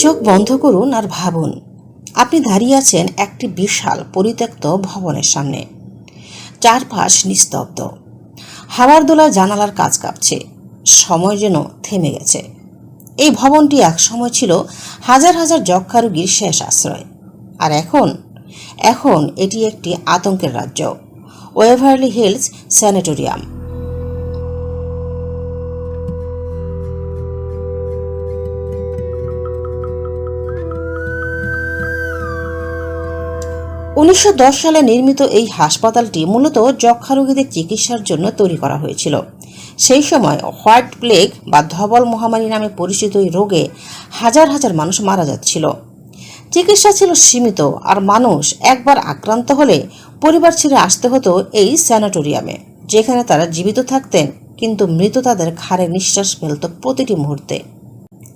চোখ বন্ধ করুন আর ভাবুন, আপনি দাঁড়িয়ে আছেন একটি বিশাল পরিত্যক্ত ভবনের সামনে। চারপাশ নিস্তব্ধ। হাওয়ার দোলা জানালার কাজ কাঁপছে। সময় যেন থেমে গেছে। এই ভবনটি এক সময় ছিল হাজার হাজার যক্ষা রোগীর শেষ আশ্রয়। আর এখন? এখন এটি একটি আতঙ্কের রাজ্য। Waverly Hills Sanatorium. উনিশশো দশ সালে নির্মিত এই হাসপাতালটি মূলত যক্ষা রোগীদের চিকিৎসার জন্য তৈরি করা হয়েছিল। সেই সময় হোয়াইট প্লেগ বা ধবল মহামারী নামে পরিচিত এই রোগে হাজার হাজার মানুষ মারা যাচ্ছিল। চিকিৎসা ছিল সীমিত আর মানুষ একবার আক্রান্ত হলে পরিবার ছেড়ে আসতে হতো এই স্যানাটোরিয়ামে, যেখানে তারা জীবিত থাকতেন কিন্তু মৃত তাদের ঘাড়ে নিঃশ্বাস ফেলত প্রতিটি মুহূর্তে।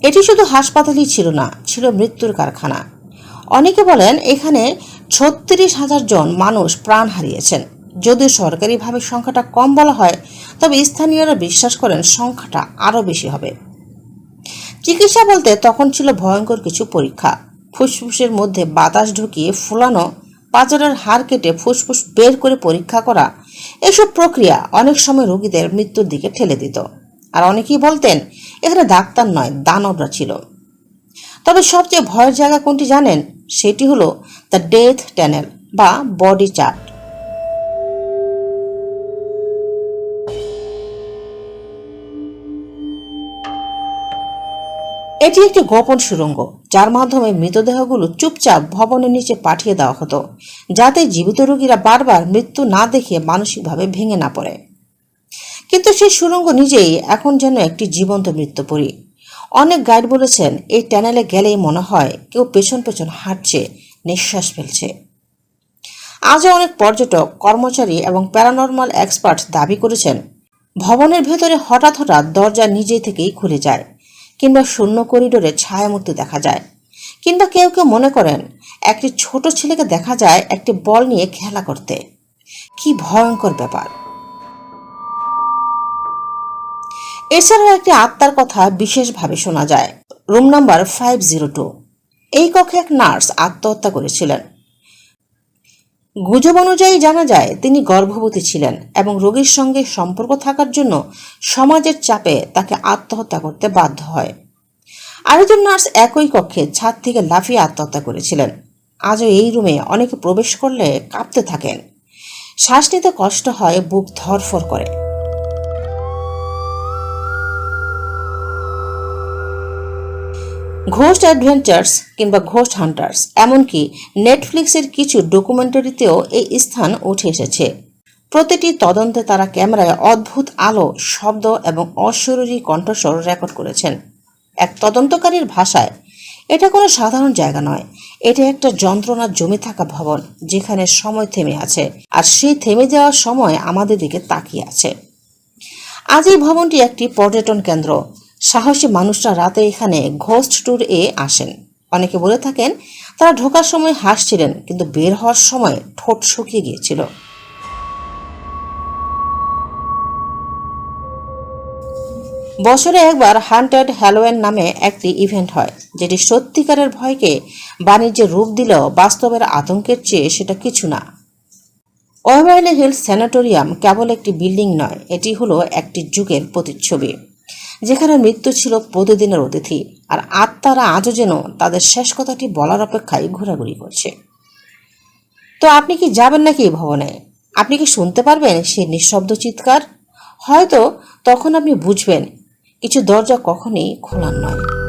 এটি শুধু হাসপাতালই ছিল না, ছিল মৃত্যুর কারখানা। অনেকে বলেন এখানে ছত্রিশ হাজার জন মানুষ প্রাণ হারিয়েছেন। যদিও সরকারিভাবে সংখ্যাটা কম বলা হয়, তবে স্থানীয়রা বিশ্বাস করেন সংখ্যাটা আরও বেশি হবে। চিকিৎসা বলতে তখন ছিল ভয়ঙ্কর কিছু পরীক্ষা। ফুসফুসের মধ্যে বাতাস ঢুকিয়ে ফুলানো, পাঁজরের হাড় কেটে ফুসফুস বের করে পরীক্ষা করা, এসব প্রক্রিয়া অনেক সময় রোগীদের মৃত্যুর দিকে ঠেলে দিত। আর অনেকেই বলতেন, এখানে ডাক্তার নয়, দানবরা ছিল। তবে সবচেয়ে ভয়ের জায়গা কোনটি জানেন? সেটি হলো দ্য ডেথ ট্যানেল বা বডি চার্ট। এটি একটি গোপন সুরঙ্গ, যার মাধ্যমে মৃতদেহগুলো চুপচাপ ভবনের নিচে পাঠিয়ে দেওয়া হতো, যাতে জীবিত রোগীরা বারবার মৃত্যু না দেখে মানসিকভাবে ভেঙে না পড়ে। কিন্তু সেই সুরঙ্গ নিজেই এখন যেন একটি জীবন্ত মৃত্যুপুরী অনেক গাইড বলেছেন, এই ট্যানেলে গেলেই মনে হয় কেউ পেছন পেছন হাঁটছে, নিঃশ্বাস ফেলছে। আজও অনেক পর্যটক, কর্মচারী এবং প্যারানর্মাল এক্সপার্ট দাবি করেছেন, ভবনের ভেতরে হঠাৎ হঠাৎ দরজা নিজে থেকেই খুলে যায় কিংবা শূন্য করিডোরে ছায়ামূর্তি দেখা যায়। কিংবা কেউ কেউ মনে করেন, একটি ছোট ছেলেকে দেখা যায় একটি বল নিয়ে খেলা করতে। কি ভয়ঙ্কর ব্যাপার। এছাড়াও একটি আত্মার কথা বিশেষভাবে শোনা যায়। Room number five zero two এই কক্ষে এক নার্স আত্মহত্যা করেছিলেন। গুজব অনুযায়ী জানা যায়, তিনি গর্ভবতী ছিলেন এবং রোগীর সঙ্গে সম্পর্ক থাকার জন্য সমাজের চাপে তাকে আত্মহত্যা করতে বাধ্য হয়। আরেকজন নার্স একই কক্ষে ছাদ থেকে লাফিয়ে আত্মহত্যা করেছিলেন। আজও এই রুমে অনেকে প্রবেশ করলে কাঁপতে থাকেন। শ্বাস নিতে কষ্ট হয়, বুক ধরফর করে। ঘোস্ট অ্যাডভেঞ্চার্স কিংবা ঘোস্ট হান্টার্স, এমনকি নেটফ্লিক্সের কিছু ডকুমেন্টারিতেও এই স্থান উঠে এসেছে। প্রতিটি তদন্তে তারা ক্যামেরায় অদ্ভুত আলো, শব্দ এবং অশরীরী কণ্ঠস্বর রেকর্ড করেছেন। এক তদন্তকারীর ভাষায়, এটা কোনো সাধারণ জায়গা নয়। এটা একটা যন্ত্রণার জমে থাকা ভবন, যেখানে সময় থেমে আছে, আর সেই থেমে যাওয়ার সময় আমাদের দিকে তাকিয়ে আছে। আজ এই ভবনটি একটি পর্যটন কেন্দ্র। সাহসী মানুষরা রাতে এখানে ঘোস্ট ট্যুর এ আসেন। অনেকে বলে থাকেন, তারা ঢোকার সময় হাসছিলেন, কিন্তু বের হওয়ার সময় ঠোঁট শুকিয়ে গিয়েছিল। বছরে একবার হান্টেড হ্যালোয়েন নামে একটি ইভেন্ট হয়, যেটি সত্যিকারের ভয়কে বাণিজ্যের রূপ দিলেও বাস্তবের আতঙ্কের চেয়ে সেটা কিছু না। ওয়েভারলি হিলস স্যানাটোরিয়াম কেবল একটি বিল্ডিং নয়, এটি হলো একটি যুগের প্রতিচ্ছবি। যেখানে মৃত্যু ছিল প্রতিদিনের অতিথি। আর আত্মারা আজও যেন তাদের শেষ কথাটি বলার অপেক্ষায় ঘোরাঘুরি করছে। তো আপনি কি যাবেন নাকি এই ভবনে? আপনি কি শুনতে পারবেন সে নিঃশব্দ চিৎকার? হয়তো তখন আপনি বুঝবেন, কিছু দরজা কখনই খোলার নয়।